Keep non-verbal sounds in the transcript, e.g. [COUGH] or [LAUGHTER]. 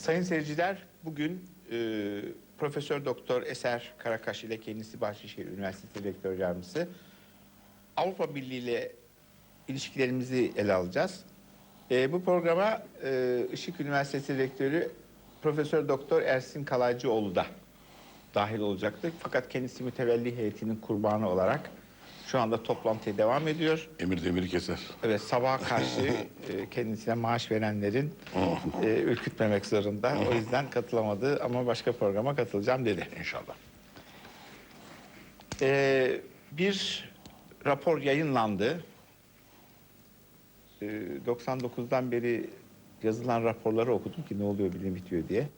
Sayın seyirciler, bugün e, Profesör Doktor Eser Karakaş ile kendisi Bahçeşehir Üniversitesi Rektör Yardımcısı Avrupa Birliği ile ilişkilerimizi ele alacağız. E, bu programa e, Işık Üniversitesi Rektörü Profesör Doktor Ersin Kalaycıoğlu da dahil olacaktı. Fakat kendisi mütevelli heyetinin kurbanı olarak şu anda toplantıya devam ediyor. Emir demiri keser. Evet sabaha karşı [LAUGHS] e, kendisine maaş verenlerin e, ürkütmemek zorunda. O yüzden katılamadı ama başka programa katılacağım dedi. İnşallah. E, bir rapor yayınlandı. E, 99'dan beri yazılan raporları okudum ki ne oluyor bilim bitiyor diye.